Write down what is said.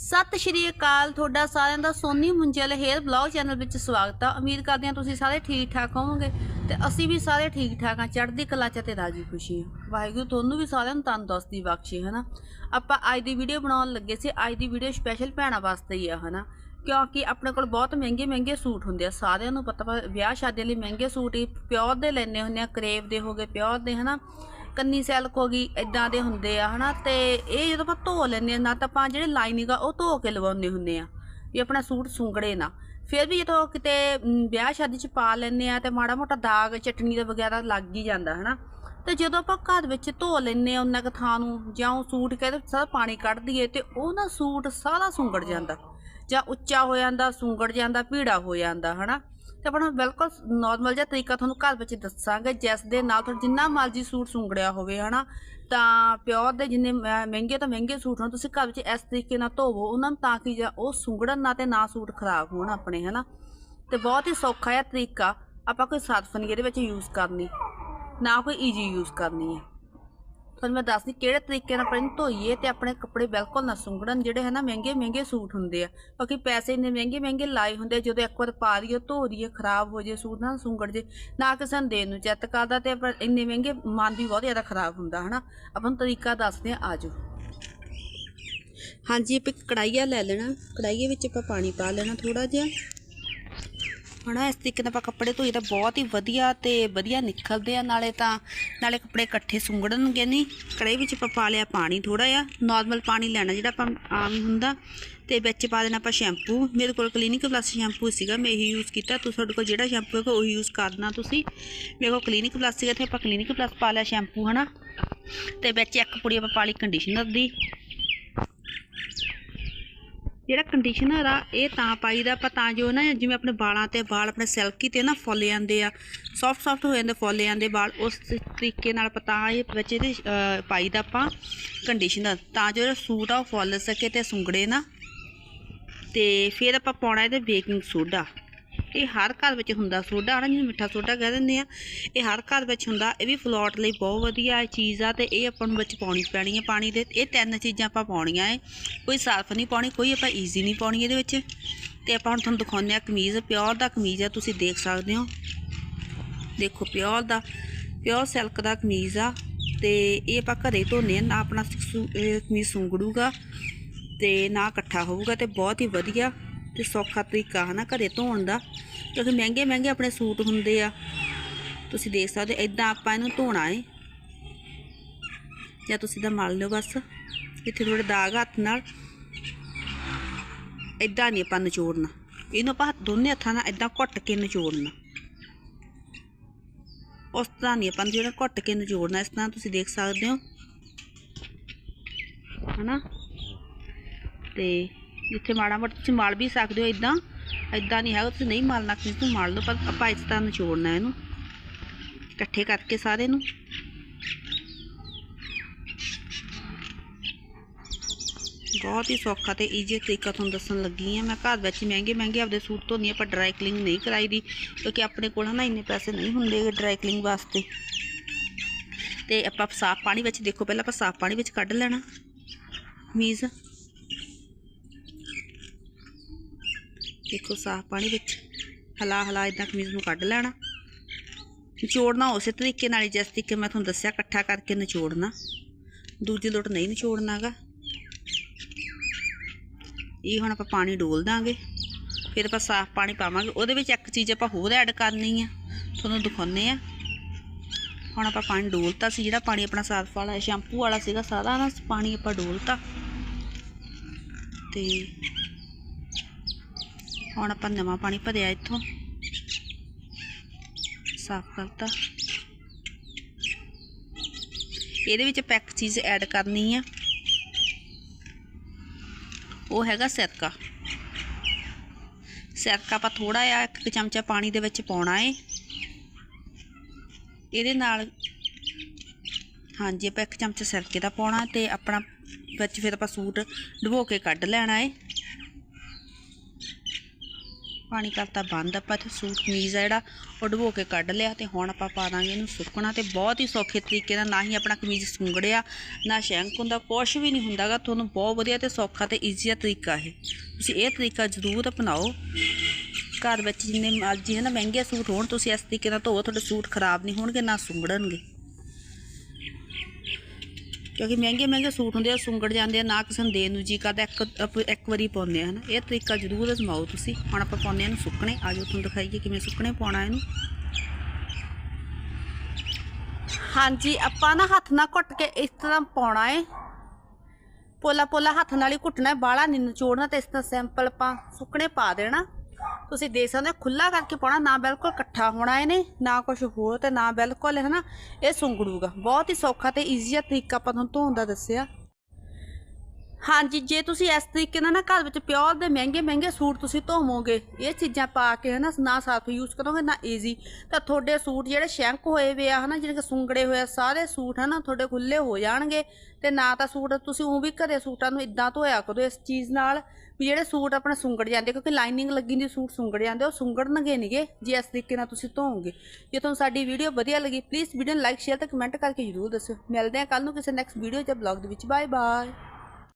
ਸਤਿ ਸ਼੍ਰੀ ਅਕਾਲ, ਤੁਹਾਡਾ ਸਾਰਿਆਂ ਦਾ Soni Munjal hair blog channel ਵਿੱਚ ਸਵਾਗਤ ਆ। ਉਮੀਦ ਕਰਦੇ ਹਾਂ ਤੁਸੀਂ ਸਾਰੇ ਠੀਕ ਠਾਕ ਹੋਵੋਗੇ ਤੇ ਅਸੀਂ ਵੀ ਸਾਰੇ ਠੀਕ ਠਾਕ ਆ ਚੜ੍ਹਦੀ ਕਲਾ ਚ ਤੇ ਰਾਜੀ ਖੁਸ਼ੀ ਆ ਵਾਹਿਗੁਰੂ ਤੁਹਾਨੂੰ ਵੀ ਸਾਰਿਆਂ ਨੂੰ ਤੰਦਰੁਸਤੀ ਬਖਸ਼ੇ, ਹਨਾ? ਆਪਾਂ ਅੱਜ ਦੀ ਵੀਡੀਓ ਬਣਾਉਣ ਲੱਗੇ ਸੀ, ਅੱਜ ਦੀ ਵੀਡੀਓ ਸਪੈਸ਼ਲ ਭੈਣਾਂ ਵਾਸਤੇ ਹੀ ਆ, ਹਨਾ? ਕਿਉਂਕਿ ਆਪਣੇ ਕੋਲ ਬਹੁਤ ਮਹਿੰਗੇ ਮਹਿੰਗੇ ਸੂਟ ਹੁੰਦੇ ਆ। ਸਾਰਿਆਂ ਨੂੰ ਪਤਾ ਵਾ ਵਿਆਹ ਸ਼ਾਦੀ ਲਈ ਮਹਿੰਗੇ ਸੂਟ ਹੀ, ਪਿਓਰ ਦੇ ਲੈਣੇ ਹੁੰਦੇ ਆ, ਕਰੇਵ ਦੇ ਹੋਗੇ ਪਿਓਰ ਦੇ, ਹਨਾ? ਕੰਨੀ ਸੈਲਕ ਹੋ ਗਈ ਇਦਾਂ ਦੇ ਹੁੰਦੇ ਆ, ਹਨਾ, ਤੇ ਇਹ ਜਦੋਂ ਆਪਾਂ ਧੋ ਲੈਂਦੇ ਆ, ਨਾ ਤਾਂ ਆਪਾਂ ਜਿਹੜੇ ਲਾਈਨਿੰਗ ਆ, ਉਹ ਧੋ ਕੇ ਲਵਾਉਂਦੇ ਹੁੰਦੇ ਆ, ਵੀ ਆਪਣਾ ਸੂਟ ਸੁੰਗੜੇ ਨਾ। ਫਿਰ ਵੀ ਜਦੋਂ ਕਿਤੇ ਵਿਆਹ ਸ਼ਾਦੀ ਚ ਪਾ ਲੈਂਦੇ ਆ, ਤੇ ਮਾੜਾ ਮੋਟਾ ਦਾਗ, ਚਟਨੀ ਦਾ ਵਗੈਰਾ ਲੱਗ ਹੀ ਜਾਂਦਾ, ਹਨਾ। ਤੇ ਜਦੋਂ ਆਪਾਂ ਘਰ ਵਿੱਚ ਧੋ ਲੈਂਦੇ ਆ ਉਹਨਾਂ ਕੁ ਥਾਂ ਨੂੰ, ਜਾਂ ਉਹ ਸੂਟ ਕਹਿੰਦੇ ਸਾਰਾ ਪਾਣੀ ਕੱਢ ਦਈਏ, ਤੇ ਉਹ ਨਾ ਸੂਟ ਸਾਰਾ ਸੁੰਗੜ ਜਾਂਦਾ, ਜਾਂ ਉੱਚਾ ਹੋ ਜਾਂਦਾ, ਸੁੰਗੜ ਜਾਂਦਾ, ਭੀੜਾ ਹੋ ਜਾਂਦਾ, ਹਨਾ। ਤੇ ਆਪਣਾ ਬਿਲਕੁਲ ਨਾਰਮਲ ਜਿਹਾ ਤਰੀਕਾ ਤੁਹਾਨੂੰ ਘਰ ਵਿੱਚ ਦੱਸਾਂਗੇ, ਜਿਸ ਦੇ ਨਾਲ ਤੁਹਾਨੂੰ ਜਿੰਨਾ ਮਰਜ਼ੀ ਸੂਟ ਸੁੰਗੜਿਆ ਹੋਵੇ, ਹਨਾ? ਤਾਂ ਪਿਓਰ ਦੇ ਜਿੰਨੇ ਮ- ਮਹਿੰਗੇ ਤੋਂ ਮਹਿੰਗੇ ਸੂਟ ਹੋਣ, ਤੁਸੀਂ ਘਰ ਵਿੱਚ ਇਸ ਤਰੀਕੇ ਨਾਲ ਧੋਵੋ, ਉਹਨਾਂ ਨੂੰ ਤਾਂ ਕਿ ਜਾਂ ਉਹ ਸੁੰਗੜਨ ਨਾ ਤੇ ਨਾ ਸੂਟ ਖਰਾਬ ਹੋਣ ਆਪਣੇ, ਹਨਾ? ਤੇ ਬਹੁਤ ਹੀ ਸੌਖਾ ਜਿਹਾ ਤਰੀਕਾ, ਆਪਾਂ ਕੋਈ ਸਾਦਫਨੀ ਇਹਦੇ ਵਿੱਚ ਯੂਜ਼ ਕਰਨੀ, ਨਾ ਕੋਈ ਈਜੀ ਯੂਜ਼ ਕਰਨੀ ਹੈ। ਤੁਹਾਨੂੰ ਮੈਂ ਦੱਸਦੀ ਕਿਹੜੇ ਤਰੀਕੇ ਨਾਲ ਆਪਾਂ ਧੋਈਏ ਤੇ ਆਪਣੇ ਕੱਪੜੇ ਬਿਲਕੁਲ ਨਾ ਸੁੰਗੜਨ ਜਿਹੜੇ ਹੈ ਨਾ ਮਹਿੰਗੇ ਮਹਿੰਗੇ ਸੂਟ ਹੁੰਦੇ ਆ। ਬਾਕੀ ਪੈਸੇ ਇੰਨੇ ਮਹਿੰਗੇ ਮਹਿੰਗੇ ਲਾਏ ਹੁੰਦੇ ਆ, ਜਦੋਂ ਇੱਕ ਵਾਰ ਪਾ ਦਈਏ ਧੋ ਦਈਏ ਖਰਾਬ ਹੋ ਜੇ ਸੂਟ ਨਾ ਸੁੰਗੜ ਜੇ ਨਾ ਕਿਸੇ ਨੂੰ ਦੇਣ ਨੂੰ ਚਿੱਤ ਕਰਦਾ ਤੇ ਆਪਾਂ ਇੰਨੇ ਮਹਿੰਗੇ ਮਨ ਵੀ ਬਹੁਤ ਜ਼ਿਆਦਾ ਖਰਾਬ ਹੁੰਦਾ ਹਨਾ। ਆਪਾਂ ਨੂੰ ਤਰੀਕਾ ਦੱਸਦੇ ਆ ਆਜੋ ਹਾਂਜੀ ਆਪਾਂ ਇੱਕ ਕੜਾਈਆ ਲੈ ਲੈਣਾ। ਕੜਾਈਏ ਵਿੱਚ ਆਪਾਂ ਪਾਣੀ ਪਾ ਲੈਣਾ ਥੋੜਾ ਜਿਹਾ। ਹਣਾ ਇਸ ਤਰੀਕੇ ਨਾਲ ਆਪਾਂ ਕੱਪੜੇ ਧੋਈ ਤਾਂ ਬਹੁਤ ਹੀ ਵਧੀਆ ਤੇ ਵਧੀਆ ਨਿਕਲਦੇ ਆ, ਨਾਲੇ ਤਾਂ, ਨਾਲੇ ਕੱਪੜੇ ਇਕੱਠੇ ਸੁੰਗੜਨਗੇ ਨਹੀਂ ਕੜੇ ਵਿੱਚ ਆਪਾਂ ਪਾ ਲਿਆ ਪਾਣੀ ਥੋੜਾ ਜਿਹਾ ਨਾਰਮਲ ਪਾਣੀ ਲੈਣਾ ਜਿਹੜਾ ਆਪਾਂ ਆਮ ਹੀ ਹੁੰਦਾ, ਤੇ ਵਿੱਚ ਪਾ ਦੇਣਾ ਆਪਾਂ ਸ਼ੈਂਪੂ ਮੇਰੇ ਕੋਲ ਕਲੀਨਿਕ ਪਲੱਸ ਸ਼ੈਂਪੂ ਸੀਗਾ, ਮੈਂ ਇਹੀ ਯੂਜ਼ ਕੀਤਾ। ਤੁਸੀਂ ਤੁਹਾਡੇ ਕੋਲ ਜਿਹੜਾ ਸ਼ੈਂਪੂ ਹੈਗਾ, ਉਹੀ ਯੂਜ਼ ਕਰਨਾ ਤੁਸੀਂ। ਮੇਰੇ ਕੋਲ ਕਲੀਨਿਕ ਪਲੱਸ ਸੀਗਾ, ਤੇ ਆਪਾਂ ਕਲੀਨਿਕ ਪਲੱਸ ਪਾ ਲਿਆ ਸ਼ੈਂਪੂ ਹਨਾ। ਤੇ ਵਿੱਚ ਇੱਕ ਪੁੜੀ ਆਪਾਂ ਪਾ ਲਈ ਕੰਡੀਸ਼ਨਰ ਦੀ। ਜਿਹੜਾ ਕੰਡੀਸ਼ਨਰ ਆ ਇਹ ਤਾਂ ਪਾਈਦਾ ਆਪਾਂ ਤਾਂ ਜੋ ਨਾ ਜਿਵੇਂ ਆਪਣੇ ਵਾਲਾਂ ਤੇ ਵਾਲ ਆਪਣੇ ਸਿਲਕੀ ਤੇ ਨਾ ਫੁੱਲ ਜਾਂਦੇ ਆ ਸੌਫਟ ਸੌਫਟ ਹੋ ਜਾਂਦੇ ਫੁੱਲ ਜਾਂਦੇ ਵਾਲ ਉਸ ਤਰੀਕੇ ਨਾਲ ਆਪਾਂ ਤਾਂ ਇਹ ਵਿੱਚ ਇਹਦੇ ਅਹ, ਪਾਈਦਾ ਆਪਾਂ ਕੰਡੀਸ਼ਨਰ ਤਾਂ ਜੋ ਜਿਹੜਾ ਸੂਟ ਆ ਉਹ ਫੁੱਲ ਸਕੇ ਤੇ ਸੁੰਗੜੇ ਨਾ ਤੇ ਫਿਰ ਆਪਾਂ ਪਾਉਣਾ ਇਹਦੇ ਬੇਕਿੰਗ ਸੋਡਾ ਇਹ ਹਰ ਘਰ ਵਿੱਚ ਹੁੰਦਾ ਸੋਡਾ ਨਾ, ਜਿਹਨੂੰ ਮਿੱਠਾ ਸੋਡਾ ਕਹਿ ਦਿੰਦੇ ਆ। ਇਹ ਹਰ ਘਰ ਵਿੱਚ ਹੁੰਦਾ, ਇਹ ਵੀ ਫਲੋਟ ਲਈ ਬਹੁਤ ਵਧੀਆ ਚੀਜ਼ ਆ ਤੇ ਇਹ ਆਪਾਂ ਨੂੰ ਵਿੱਚ ਪਾਉਣੀ ਪੈਣੀ ਹੈ ਪਾਣੀ ਦੇ। ਇਹ ਤਿੰਨ ਚੀਜ਼ਾਂ ਆਪਾਂ ਪਾਉਣੀਆਂ ਏ। ਕੋਈ ਸਰਫ ਨਹੀਂ ਪਾਉਣੀ, ਕੋਈ ਆਪਾਂ ਈਜ਼ੀ ਨਹੀਂ ਪਾਉਣੀ ਇਹਦੇ ਵਿੱਚ। ਤੇ ਆਪਾਂ ਹੁਣ ਤੁਹਾਨੂੰ ਦਿਖਾਉਂਦੇ ਆ ਕਮੀਜ਼, ਪਿਓਰ ਦਾ ਕਮੀਜ਼ ਆ, ਤੁਸੀਂ ਦੇਖ ਸਕਦੇ ਹੋ। ਦੇਖੋ ਪਿਓਰ ਦਾ, ਪਿਓਰ ਸਿਲਕ ਦਾ ਕਮੀਜ਼ ਆ। ਤੇ ਇਹ ਆਪਾਂ ਘਰੇ ਧੋਨੇ ਆ, ਨਾ ਆਪਣਾ ਕਮੀਜ਼ ਸੁੰਗੜੂਗਾ ਤੇ ਨਾ ਇਕੱਠਾ ਹੋਊਗਾ ਤੇ ਬਹੁਤ ਹੀ ਵਧੀਆ। ਤੇ ਸੌਖਾ ਤਰੀਕਾ ਹੈ ਨਾ ਘਰੇ ਧੋਣ ਦਾ। ਕਿਉਂਕਿ ਮਹਿੰਗੇ ਮਹਿੰਗੇ ਆਪਣੇ ਸੂਟ ਹੁੰਦੇ ਆ। ਤੁਸੀਂ ਦੇਖ ਸਕਦੇ ਇਦਾਂ ਆਪਾਂ ਇਹਨੂੰ ਧੋਣਾ ਏ। ਜਾਂ ਤੁਸੀਂ ਤਾਂ ਮਲ ਲਿਓ ਬਸ। ਇੱਥੇ ਥੋੜੇ ਦਾਗ ਹੱਥ ਨਾਲ। ਇਦਾਂ ਨਹੀਂ ਆਪਾਂ ਨਿਚੋੜਨਾ। ਇਹਨੂੰ ਆਪਾਂ ਦੋਨੇ ਹੱਥਾਂ ਨਾਲ ਇਦਾਂ ਘੁੱਟ ਕੇ ਨਿਚੋੜਨਾ। ਉਸ ਤਰ੍ਹਾਂ ਨਹੀਂ ਆਪਾਂ ਜਿਹੜਾ ਘੁੱਟ ਕੇ ਨਿਚੋੜਨਾ, ਇਸ ਤਰ੍ਹਾਂ ਤੁਸੀਂ ਦੇਖ ਸਕਦੇ ਹੋ। ਹਨਾ? ਤੇ ਜਿੱਥੇ ਮਾੜਾ ਮੋਟਾ ਤੁਸੀਂ ਮਲ ਵੀ ਸਕਦੇ ਹੋ ਇਦਾਂ ਇਦਾਂ ਨਹੀਂ ਹੈਗਾ, ਤੁਸੀਂ ਨਹੀਂ ਮਲਣਾ ਕਿ ਤੁਸੀਂ ਮਲ ਲਓ ਪਰ ਆਪਾਂ ਇਸ ਤਰ੍ਹਾਂ ਨਿਚੋੜਨਾ ਇਹਨੂੰ। ਇਕੱਠੇ ਕਰਕੇ ਸਾਰੇ ਨੂੰ। ਬਹੁਤ ਹੀ ਸੌਖਾ ਤੇ ਈਜ਼ੀ ਤਰੀਕਾ ਤੁਹਾਨੂੰ ਦੱਸਣ ਲੱਗੀ ਆ ਮੈਂ ਘਰ ਵਿੱਚ ਮਹਿੰਗੇ ਮਹਿੰਗੇ ਆਪਦੇ ਸੂਟ ਧੋਨੀ ਆ, ਪਰ ਡਰਾਈ ਕਲੀਨਿੰਗ ਨਹੀਂ ਕਰਾਈ ਦੀ ਕਿਉਂਕਿ ਆਪਣੇ ਕੋਲ ਹਨਾ ਇੰਨੇ ਪੈਸੇ ਨਹੀਂ ਹੁੰਦੇ ਡਰਾਈ ਕਲੀਨਿੰਗ ਵਾਸਤੇ। ਤੇ ਆਪਾਂ ਸਾਫ਼ ਪਾਣੀ ਵਿੱਚ ਦੇਖੋ, ਪਹਿਲਾਂ ਆਪਾਂ ਸਾਫ਼ ਪਾਣੀ ਵਿੱਚ ਕੱਢ ਲੈਣਾ। ਮੀਜ਼। ਦੇਖੋ ਸਾਫ਼ ਪਾਣੀ ਵਿੱਚ। ਹਲਾ ਹਲਾ ਇਦਾਂ ਕਮੀਜ਼ ਨੂੰ ਕੱਢ ਲੈਣਾ। ਨਿਚੋੜਨਾ ਉਸੇ ਤਰੀਕੇ ਨਾਲ ਹੀ, ਜਿਸ ਤਰੀਕੇ ਮੈਂ ਤੁਹਾਨੂੰ ਦੱਸਿਆ ਇਕੱਠਾ ਕਰਕੇ ਨਿਚੋੜਨਾ। ਦੂਜੀ ਲੋਟ ਨਹੀਂ ਨਿਚੋੜਨਾਗਾ ਇਹ ਹੁਣ ਆਪਾਂ ਪਾਣੀ ਡੋਲ ਦਾਂਗੇ। ਫਿਰ ਆਪਾਂ ਸਾਫ਼ ਪਾਣੀ ਪਾਵਾਂਗੇ। ਉਹਦੇ ਵਿੱਚ ਇੱਕ ਚੀਜ਼ ਆਪਾਂ ਹੋਰ ਐਡ ਕਰਨੀ ਆ। ਤੁਹਾਨੂੰ ਦਿਖਾਉਨੇ ਆ। ਹੁਣ ਆਪਾਂ ਪਾਣੀ ਡੋਲਤਾ ਸੀ। ਜਿਹੜਾ ਪਾਣੀ ਆਪਣਾ ਸਾਫ਼ ਵਾਲਾ, ਸ਼ੈਂਪੂ ਵਾਲਾ ਸੀਗਾ, ਸਾਰਾ ਨਾ ਪਾਣੀ ਆਪਾਂ ਡੋਲਤਾ। ਤੇ ਹੁਣ ਆਪਾਂ ਨਵਾਂ ਪਾਣੀ ਭਰਿਆ ਇੱਥੋਂ। ਸਾਫ਼ ਕਰਤਾ। ਇਹਦੇ ਵਿੱਚ ਪੈਕ ਚੀਜ਼ ਐਡ ਕਰਨੀ ਆ। ਉਹ ਹੈਗਾ ਸਿਰਕਾ। ਸਿਰਕਾ ਆਪਾਂ ਥੋੜਾ ਜਿਹਾ ਇੱਕ ਚਮਚਾ ਪਾਣੀ ਦੇ ਵਿੱਚ ਪਾਉਣਾ ਏ। ਇਹਦੇ ਨਾਲ ਹਾਂਜੀ, ਆਪਾਂ ਇੱਕ ਚਮਚਾ ਸਿਰਕੇ ਦਾ ਪਾਉਣਾ ਤੇ ਆਪਣਾ ਵਿੱਚ ਫਿਰ ਆਪਾਂ ਸੂਟ ਡੁਬੋ ਕੇ ਕੱਢ ਲੈਣਾ ਏ। ਪਾਣੀ ਕਰਤਾ ਬੰਦ, ਆਪਾਂ ਇੱਥੇ ਸੂਟ, ਕਮੀਜ਼ ਆ ਜਿਹੜਾ, ਉਹ ਡੁਬੋ ਕੇ ਕੱਢ ਲਿਆ ਤੇ ਹੁਣ ਆਪਾਂ ਪਾ ਦਾਂਗੇ ਇਹਨੂੰ ਸੁੱਕਣਾ ਤੇ ਬਹੁਤ ਹੀ ਸੌਖੇ ਤਰੀਕੇ ਨਾਲ, ਨਾ ਹੀ ਆਪਣਾ ਕਮੀਜ਼ ਸੁੰਗੜਿਆ, ਨਾ ਸ਼ੈਂਕ ਹੁੰਦਾ, ਕੁਛ ਵੀ ਨਹੀਂ ਹੁੰਦਾਗਾ, ਤੁਹਾਨੂੰ ਬਹੁਤ ਵਧੀਆ ਤੇ ਸੌਖਾ ਤੇ ਈਜ਼ੀ ਤਰੀਕਾ ਇਹ। ਤੁਸੀਂ ਇਹ ਤਰੀਕਾ ਜ਼ਰੂਰ ਅਪਣਾਓ। ਘਰ ਵਿੱਚ ਜਿੰਨੇ ਮਰਜ਼ੀ ਹੈ ਨਾ, ਮਹਿੰਗੇ ਸੂਟ ਹੋਣ, ਤੁਸੀਂ ਇਸ ਤਰੀਕੇ ਨਾਲ ਧੋਵੋ, ਤੁਹਾਡੇ ਸੂਟ ਖਰਾਬ ਨਹੀਂ ਹੋਣਗੇ, ਨਾ ਸੁੰਗੜਨਗੇ। ਕਿਉਂਕਿ ਮਹਿੰਗੇ ਮਹਿੰਗੇ ਸੂਟ ਹੁੰਦੇ ਆ, ਸੁੰਗੜ ਜਾਂਦੇ ਆ, ਨਾ ਕਿਸੇ ਨੂੰ ਦੇਣ ਨੂੰ ਜੀ ਕਰਦਾ, ਇੱਕ ਆਪ- ਇੱਕ ਵਾਰੀ ਪਾਉਂਦੇ ਆ, ਹਨਾ। ਇਹ ਤਰੀਕਾ ਜ਼ਰੂਰ ਅਜ਼ਮਾਓ ਤੁਸੀਂ। ਹੁਣ ਆਪਾਂ ਪਾਉਂਦੇ ਆ ਇਹਨੂੰ ਸੁੱਕਣੇ। ਆਜੋ ਤੁਹਾਨੂੰ ਦਿਖਾਈਏ ਕਿਵੇਂ ਸੁੱਕਣੇ ਪਾਉਣਾ ਇਹਨੂੰ। ਹਾਂਜੀ, ਆਪਾਂ ਨਾ ਹੱਥ ਨਾਲ ਘੁੱਟ ਕੇ ਇਸ ਤਰ੍ਹਾਂ ਪਾਉਣਾ ਏ। ਪੋਲਾ ਪੋਲਾ ਹੱਥ ਨਾਲ ਹੀ ਘੁੱਟਣਾ ਬਾਲਾ ਨਹੀਂ ਨਿਚੋੜਨਾ ਤੇ ਇਸ ਤਰ੍ਹਾਂ ਸਿੰਪਲ ਆਪਾਂ ਸੁੱਕਣੇ ਪਾ ਦੇਣਾ। ਤੁਸੀਂ ਦੇਖ ਸਕਦੇ ਹੋ ਖੁੱਲਾ ਕਰਕੇ ਪਾਉਣਾ, ਨਾ ਬਿਲਕੁਲ ਇਕੱਠਾ ਹੋਣਾ ਇਹਨੇ, ਨਾ ਕੁਝ ਹੋਰ ਤੇ ਨਾ ਬਿਲਕੁਲ ਹੈ ਨਾ ਇਹ ਸੁੰਗੜੂਗਾ। ਬਹੁਤ ਹੀ ਸੌਖਾ ਤੇ ਈਜ਼ੀ ਤਰੀਕਾ ਆਪਾਂ ਤੁਹਾਨੂੰ ਧੋਣ ਦਾ ਦੱਸਿਆ। ਹਾਂਜੀ, ਜੇ ਤੁਸੀਂ ਇਸ ਤਰੀਕੇ ਨਾਲ ਨਾ ਘਰ ਵਿੱਚ ਪਿਓਰ ਦੇ ਮਹਿੰਗੇ ਮਹਿੰਗੇ ਸੂਟ ਤੁਸੀਂ ਧੋਵੋਗੇ, ਇਹ ਚੀਜ਼ਾਂ ਪਾ ਕੇ ਹਨਾ, ਨਾ ਸਾਫ਼ ਯੂਜ਼ ਕਰੋਗੇ, ਨਾ ਈਜ਼ੀ ਤਾਂ ਤੁਹਾਡੇ ਸੂਟ ਜਿਹੜੇ ਸ਼ੈਂਕ ਹੋਏ ਵੇ ਆ ਹਨਾ ਜਿਹੜੇ ਕਿ ਸੁੰਗੜੇ ਹੋਏ ਆ, ਸਾਰੇ ਸੂਟ ਹਨਾ ਤੁਹਾਡੇ ਖੁੱਲੇ ਹੋ ਜਾਣਗੇ। ਤੇ ਨਾ ਤਾਂ ਸੂਟ ਤੁਸੀਂ ਉਹ ਵੀ ਘਰੇ ਸੂਟਾਂ ਨੂੰ ਇਦਾਂ ਧੋਇਆ ਕਰੋ ਇਸ ਚੀਜ਼ ਨਾਲ। ਵੀ ਜਿਹੜੇ ਸੂਟ ਆਪਣੇ ਸੁੰਗੜ ਜਾਂਦੇ ਕਿਉਂਕਿ ਲਾਈਨਿੰਗ ਲੱਗੀ ਦੀ ਸੂਟ ਸੁੰਗੜ ਜਾਂਦੇ ਉਹ ਸੁੰਗੜਨਗੇ ਨਹੀਂਗੇ ਜੇ ਇਸ ਤਰੀਕੇ ਨਾਲ ਤੁਸੀਂ ਧੋਵੋਗੇ। ਜੇ ਤੁਹਾਨੂੰ ਸਾਡੀ ਵੀਡੀਓ ਵਧੀਆ ਲੱਗੀ ਪਲੀਜ਼ ਵੀਡੀਓ ਨੂੰ ਲਾਈਕ ਸ਼ੇਅਰ ਤੇ ਕਮੈਂਟ ਕਰਕੇ ਜਰੂਰ ਦੱਸਿਓ। ਮਿਲਦੇ ਹਾਂ ਕੱਲ ਨੂੰ ਕਿਸੇ ਨੈਕਸਟ ਵੀਡੀਓ ਜਾਂ ਬਲੌਗ ਦੇ ਵਿੱਚ। Bye bye